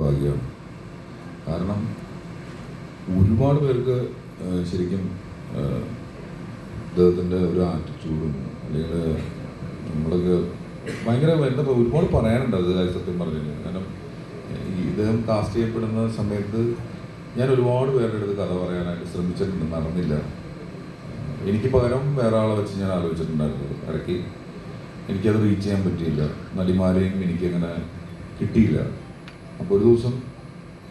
ഭാഗ്യമാണ് കാരണം ഒരുപാട് പേർക്ക് ശരിക്കും അദ്ദേഹത്തിന്റെ ഒരു ആറ്റിറ്റ്യൂഡും അല്ലെങ്കിൽ നമ്മളൊക്കെ ഭയങ്കര എന്താ ഒരുപാട് പറയാനുണ്ട് അത് സത്യം പറഞ്ഞു കാരണം ഇദ്ദേഹം കാസ്റ്റ് ചെയ്യപ്പെടുന്ന സമയത്ത് ഞാൻ ഒരുപാട് പേരുടെ അടുത്ത് കഥ പറയാനായിട്ട് ശ്രമിച്ചിട്ടുണ്ട് നടന്നില്ല. എനിക്ക് പകരം വേറെ ആളെ വെച്ച് ഞാൻ ആലോചിച്ചിട്ടുണ്ടായിരുന്നു ഇടയ്ക്ക് എനിക്കത് റീച്ച് ചെയ്യാൻ പറ്റിയില്ല. നടിമാരെയും എനിക്കങ്ങനെ കിട്ടിയില്ല. അപ്പോൾ ഒരു ദിവസം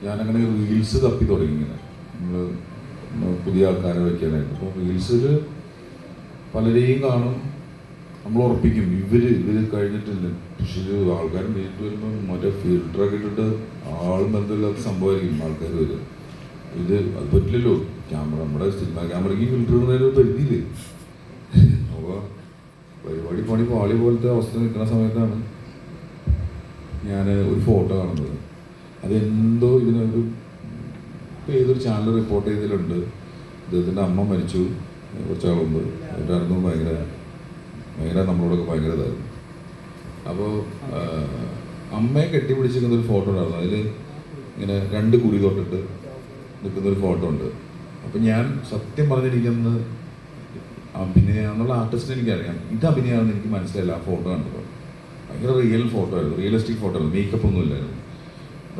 ഞാനങ്ങനെ റീൽസ് തപ്പി തുടങ്ങി ഇങ്ങനെ. നമ്മൾ പുതിയ ആൾക്കാരെ വയ്ക്കാനായിട്ട് അപ്പോൾ റീൽസിൽ പലരെയും കാണും നമ്മൾ ഉറപ്പിക്കും. ഇവർ ഇവർ കഴിഞ്ഞിട്ടില്ല. പക്ഷേ ആൾക്കാർ നേരിട്ട് വരുമ്പോൾ മറ്റേ ഫിൽറ്ററൊക്കെ ഇട്ടിട്ട് ആളും ബന്ധമില്ലാത്ത സംഭവമായിരിക്കും ആൾക്കാർ വരിക. ഇത് അത് പറ്റില്ലല്ലോ. ക്യാമറ നമ്മുടെ സിനിമ ക്യാമറയ്ക്ക് ഫിൽറ്റർ ഇടുന്നതിന് പരിധിയില്ലേ അപ്പോൾ പരിപാടി പണി പാളി പോലത്തെ അവസ്ഥ നിൽക്കുന്ന സമയത്താണ് ഞാൻ ഒരു ഫോട്ടോ കാണുന്നത്. അതെന്തോ ഇതിനൊരു ഇപ്പം ഏതൊരു ചാനൽ റിപ്പോർട്ട് ചെയ്തിട്ടുണ്ട് ഇദ്ദേഹത്തിന്റെ അമ്മ മരിച്ചു. കുറച്ചാളുണ്ട് അവരായിരുന്നു ഭയങ്കര ഭയങ്കര നമ്മളോടൊക്കെ ഭയങ്കര ഇതായിരുന്നു. അപ്പോൾ അമ്മയെ കെട്ടിപ്പിടിച്ചിരിക്കുന്ന ഒരു ഫോട്ടോ ഉണ്ടായിരുന്നു. അതിൽ ഇങ്ങനെ രണ്ട് കുടി തൊട്ടിട്ട് നിൽക്കുന്ന ഒരു ഫോട്ടോ ഉണ്ട്. അപ്പം ഞാൻ സത്യം പറഞ്ഞിരിക്കുന്നത് അഭിനയ എന്നുള്ള ആർട്ടിസ്റ്റിനെ എനിക്കറിയാം. ഇത് അഭിനയമാണെന്ന് എനിക്ക് മനസ്സിലായില്ല. ആ ഫോട്ടോ കണ്ടപ്പോൾ ഭയങ്കര റിയൽ ഫോട്ടോ ആയിരുന്നു. റിയലിസ്റ്റിക് ഫോട്ടോ ആയിരുന്നു. മേക്കപ്പ് ഒന്നും ഇല്ലായിരുന്നു.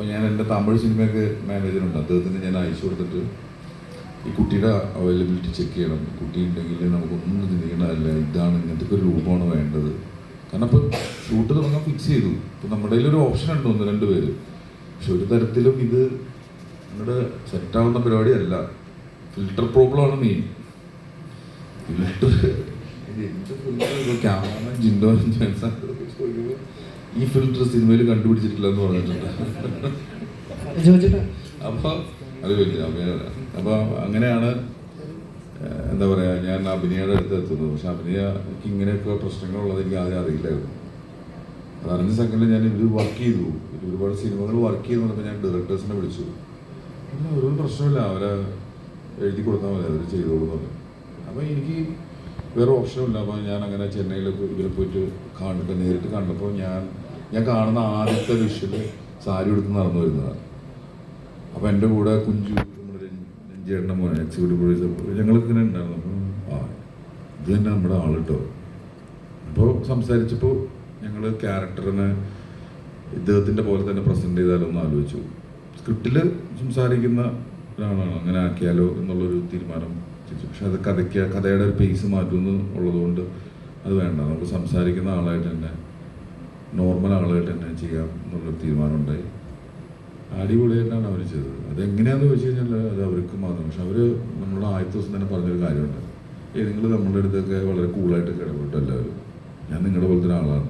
അപ്പോൾ ഞാൻ എന്റെ തമിഴ് സിനിമയൊക്കെ മാനേജറുണ്ട്. അദ്ദേഹത്തിന് ഞാൻ അയച്ചു കൊടുത്തിട്ട് ഈ കുട്ടിയുടെ അവൈലബിലിറ്റി ചെക്ക് ചെയ്യണം. കുട്ടി ഉണ്ടെങ്കിൽ നമുക്കൊന്നും ചിന്തിക്കണമല്ല ഇതാണ് ഇങ്ങനത്തെ ഒരു രൂപമാണ് വേണ്ടത്. കാരണം ഇപ്പോൾ ഷൂട്ട് തുടങ്ങാൻ ഫിക്സ് ചെയ്തു. ഇപ്പം നമ്മുടെ ഒരു ഓപ്ഷൻ ഉണ്ട് ഒന്ന് രണ്ട് പേര്. പക്ഷെ ഒരു തരത്തിലും ഇത് നിങ്ങളുടെ സെറ്റാവുന്ന പരിപാടിയല്ല. ഫിൽട്ടർ പ്രോബ്ലം ആണ് മെയിൻ ഫിൽട്ടർ ക്യാമറ ജിൻഡോ ചോദിക്കുമ്പോൾ ഈ ഫിൽട്ടർ സിനിമയിൽ കണ്ടുപിടിച്ചിട്ടില്ല എന്ന് പറഞ്ഞിട്ടുണ്ട് അപ്പൊ അപ്പോൾ അഭിനയമാണ് അപ്പോൾ അങ്ങനെയാണ് എന്താ പറയുക ഞാൻ അഭിനയുടെ അടുത്ത് എത്തുന്നത്. പക്ഷെ അഭിനയക്ക് ഇങ്ങനെയൊക്കെ പ്രശ്നങ്ങളുള്ളത് എനിക്ക് ആദ്യം അറിയില്ലായിരുന്നു. അതറിഞ്ഞ സെക്കൻഡിൽ ഞാൻ ഇവർ വർക്ക് ചെയ്തു. ഒരുപാട് സിനിമകൾ വർക്ക് ചെയ്തു പറഞ്ഞപ്പോൾ ഞാൻ ഡയറക്ടേഴ്സിനെ വിളിച്ചു. അല്ല ഒരു പ്രശ്നമില്ല അവരെ എഴുതി കൊടുത്താൽ മതി അവർ ചെയ്തോളൂ എന്ന് പറഞ്ഞു. അപ്പോൾ എനിക്ക് വേറെ ഓപ്ഷനും ഇല്ല. അപ്പോൾ ഞാൻ അങ്ങനെ ചെന്നൈയിൽ ഇവരെ പോയിട്ട് കണ്ടിട്ട് നേരിട്ട് കണ്ടപ്പോൾ ഞാൻ ഞാൻ കാണുന്ന ആദ്യത്തെ വിഷയത്തിൽ സാരി എടുത്ത് നടന്നു വരുന്നതാണ്. അപ്പോൾ എന്റെ കൂടെ കുഞ്ചു നമ്മുടെ രഞ്ജ്- രഞ്ജിയേട്ടന്റെ മോനെ എക്സിക്യൂട്ടീവ് പ്രൊഡ്യൂസർ ഞങ്ങൾക്ക് ഇങ്ങനെ ഉണ്ടായിരുന്നു ആ ഇത് തന്നെ നമ്മുടെ ആൾ കേട്ടോ അപ്പോൾ സംസാരിച്ചപ്പോൾ ഞങ്ങൾ ക്യാരക്ടറിനെ ഇദ്ദേഹത്തിന്റെ പോലെ തന്നെ പ്രസന്റ് ചെയ്താലോ എന്ന് ആലോചിച്ചു. സ്ക്രിപ്റ്റിൽ സംസാരിക്കുന്ന ഒരാളാണ് അങ്ങനെ ആക്കിയാലോ എന്നുള്ളൊരു തീരുമാനം ചെയ്തു പക്ഷെ അത് കഥയ്ക്ക് കഥയുടെ ഒരു പേസ് മാറ്റുമെന്ന് ഉള്ളതുകൊണ്ട് അത് വേണ്ട. നമുക്ക് സംസാരിക്കുന്ന ആളായിട്ട് തന്നെ നോർമൽ ആളുകൾ തന്നെ ചെയ്യാം എന്നുള്ളൊരു തീരുമാനം ഉണ്ടായി അടിപൊളിയായിട്ടാണ് അവർ ചെയ്തത്. അതെങ്ങനെയാണെന്ന് ചോദിച്ചു കഴിഞ്ഞാൽ അത് അവർക്ക് മാത്രം. പക്ഷെ അവർ നമ്മളെ ആദ്യത്തെ ദിവസം തന്നെ പറഞ്ഞൊരു കാര്യമുണ്ട്. ഏ നിങ്ങൾ നമ്മളുടെ അടുത്തൊക്കെ വളരെ കൂളായിട്ട് ഇടപെട്ടു എല്ലാവരും. ഞാൻ നിങ്ങളുടെ പോലത്തെ ഒരാളാണ്.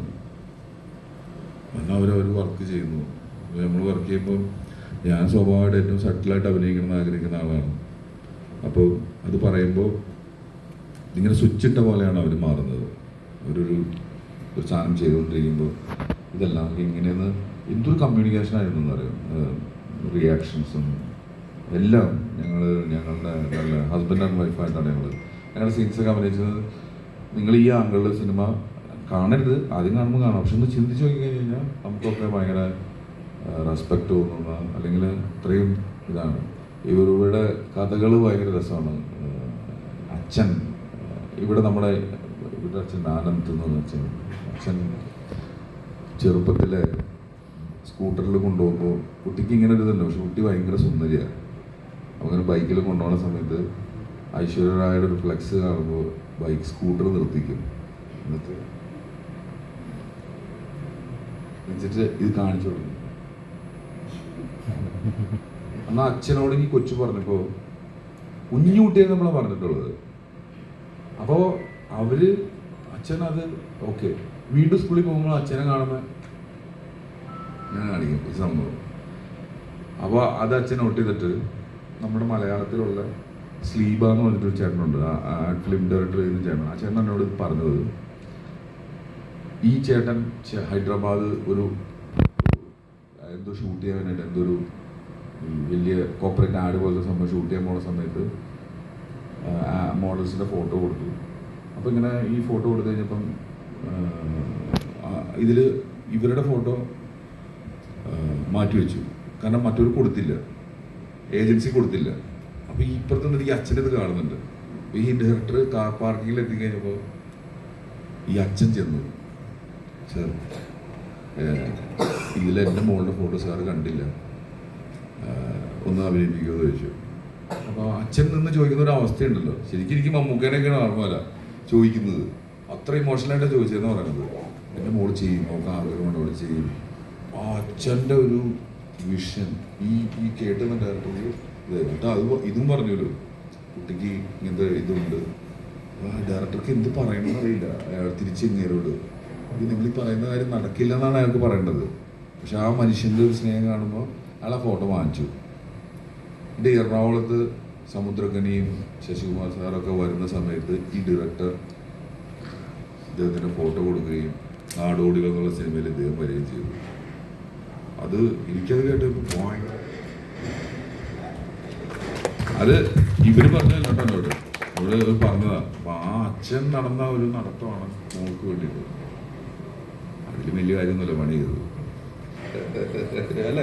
എന്നാൽ അവർ വർക്ക് ചെയ്യുന്നു. നമ്മൾ വർക്ക് ചെയ്യുമ്പോൾ ഞാൻ സ്വഭാവമായിട്ട് ഏറ്റവും സട്ടിലായിട്ട് അഭിനയിക്കണം ആഗ്രഹിക്കുന്ന ആളാണ്. അപ്പോൾ അത് പറയുമ്പോൾ ഇങ്ങനെ സ്വിച്ചിട്ട പോലെയാണ് അവർ മാറുന്നത്. അവരൊരു ഒരു ചെയ്തുകൊണ്ടിരിക്കുമ്പോൾ ഇതെല്ലാം ഇങ്ങനെയെന്ന് എന്തൊരു കമ്മ്യൂണിക്കേഷൻ ആയിരുന്നു പറയും റിയാക്ഷൻസും എല്ലാം ഞങ്ങൾ ഞങ്ങളുടെ നല്ല ഹസ്ബൻഡ് ആൻഡ് വൈഫായിട്ടാണ് ഞങ്ങൾ ഞങ്ങളുടെ സീൻസൊക്കെ അഭിനയിച്ചത്. നിങ്ങൾ ഈ ആംഗിളിൽ സിനിമ കാണരുത്. ആദ്യം കാണുമ്പോൾ കാണാം. പക്ഷെ ഒന്ന് ചിന്തിച്ച് നോക്കി കഴിഞ്ഞ് കഴിഞ്ഞാൽ നമുക്കൊക്കെ ഭയങ്കര റെസ്പെക്റ്റ് തോന്നുന്ന അല്ലെങ്കിൽ ഇത്രയും ഇതാണ്. ഇവരുടെ കഥകൾ ഭയങ്കര രസമാണ്. അച്ഛൻ ഇവിടെ നമ്മുടെ ഇവിടെ അച്ഛൻ ആനന്ദെന്ന് അച്ഛൻ. അച്ഛൻ ചെറുപ്പത്തിലെ സ്കൂട്ടറിൽ കൊണ്ടുപോകുമ്പോൾ കുട്ടിക്ക് ഇങ്ങനെ ഒരു ഇതുണ്ട് പക്ഷെ കുട്ടി ഭയങ്കര സുന്ദരിയാണ് അങ്ങനെ ബൈക്കിൽ കൊണ്ടുപോകുന്ന സമയത്ത് ഐശ്വര്യരായുടെ ഒരു ഫ്ലെക്സ് കാണുമ്പോൾ ബൈക്ക് സ്കൂട്ടർ നിർത്തിക്കും. എന്നിട്ട് എന്നിട്ട് ഇത് കാണിച്ചു കൊടുക്കും. എന്നാൽ അച്ഛനോട് ഈ കൊച്ചു പറഞ്ഞപ്പോ കുഞ്ഞു കുട്ടിയെ നമ്മളെ പറഞ്ഞിട്ടുള്ളത്. അപ്പോൾ അവർ അച്ഛൻ അത് ഓക്കെ. വീണ്ടും സ്കൂളിൽ പോകുമ്പോൾ അച്ഛനെ കാണുമ്പോൾ ഞാൻ കാണിക്കും ഈ സംഭവം. അപ്പോൾ അത് അച്ഛൻ നോട്ട് ചെയ്തിട്ട് നമ്മുടെ മലയാളത്തിലുള്ള സ്ലീബ എന്ന് പറഞ്ഞിട്ടൊരു ചേട്ടനുണ്ട്. ഫിലിം ഡയറക്ടർ ചെയ്യുന്ന ചേട്ടൻ. ആ ചേട്ടൻ എന്നോട് പറഞ്ഞത് ഈ ചേട്ടൻ ഹൈദരാബാദ് ഒരു എന്തോ ഷൂട്ട് ചെയ്യാൻ വേണ്ടിയിട്ട് എന്തോ ഒരു വലിയ കോപ്പറേറ്റ് ആഡ് പോലത്തെ സംഭവം ഷൂട്ട് ചെയ്യാൻ പോണ സമയത്ത് മോഡൽസിന്റെ ഫോട്ടോ കൊടുത്തു. അപ്പോൾ ഇങ്ങനെ ഈ ഫോട്ടോ കൊടുത്തു കഴിഞ്ഞപ്പം ഇതിൽ ഇവരുടെ ഫോട്ടോ മാറ്റി വെച്ചു. കാരണം മറ്റൊരു കൊടുത്തില്ല. ഏജൻസി കൊടുത്തില്ല. അപ്പോൾ ഈ ഇപ്പുറത്ത് നിന്ന് ഈ അച്ഛന്റെ ഇത് കാണുന്നുണ്ട്. ഈ ഡയറക്ടർ കാർ പാർക്കിങ്ങിൽ എത്തിക്കഴിഞ്ഞപ്പോൾ ഈ അച്ഛൻ ചെന്നു. സാർ ഇതിൽ എന്റെ മോളുടെ ഫോട്ടോ സാർ കണ്ടില്ല. ഒന്ന് അഭിനയിപ്പിക്കുമെന്ന് ചോദിച്ചു. അപ്പോൾ അച്ഛൻ നിന്ന് ചോദിക്കുന്ന ഒരു അവസ്ഥയുണ്ടല്ലോ. ശരിക്കും എനിക്ക് മമ്മൂക്കേനെയൊക്കെയാണ് ഓർമ്മല്ല ചോദിക്കുന്നത്. അത്ര ഇമോഷണലായിട്ടാണ് ചോദിച്ചതെന്ന് പറയുന്നത്. എന്റെ മോൾ ചെയ്യും അവൾക്ക് ആഗ്രഹമുണ്ട് ചെയ്യും. ആ അച്ഛന്റെ ഒരു വിഷൻ ഈ ഈ കേട്ടുന്ന ഡയറക്ടർ ഇത് എന്നിട്ട് അത് ഇതും പറഞ്ഞല്ലോ കുട്ടിക്ക് ഇങ്ങനത്തെ ഇതുണ്ട്. ഡയറക്ടർക്ക് എന്ത് പറയണമെന്ന് അറിയില്ല. അയാൾ തിരിച്ച് ഇങ്ങേരോട് ഇത് നിങ്ങൾ പറയുന്ന കാര്യം നടക്കില്ല എന്നാണ് അയാൾക്ക് പറയേണ്ടത്. പക്ഷെ ആ മനുഷ്യന്റെ ഒരു സ്നേഹം കാണുമ്പോൾ അയാൾ ആ ഫോട്ടോ വാങ്ങിച്ചു. എന്റെ എറണാകുളത്ത് സമുദ്രകനിയും ശശികുമാർ സാറൊക്കെ വരുന്ന സമയത്ത് ഈ ഡയറക്ടർ ഇദ്ദേഹത്തിന്റെ ഫോട്ടോ കൊടുക്കുകയും നാടോടികൾ എന്നുള്ള സിനിമയിൽ ഇദ്ദേഹം വരികയും ചെയ്തു. അത് എനിക്കത് കേട്ടപ്പോൾ പോയിന്റ് അത് ഇവർ പറഞ്ഞല്ലോ കേട്ടോ ഇവിടെ പറഞ്ഞതാ. അപ്പൊ ആ അച്ഛൻ നടന്ന ഒരു നടത്തമാണ് നമുക്ക് വേണ്ടിയിട്ട്. അതിൽ വലിയ കാര്യമൊന്നുമല്ല പണി ചെയ്തത്. അല്ല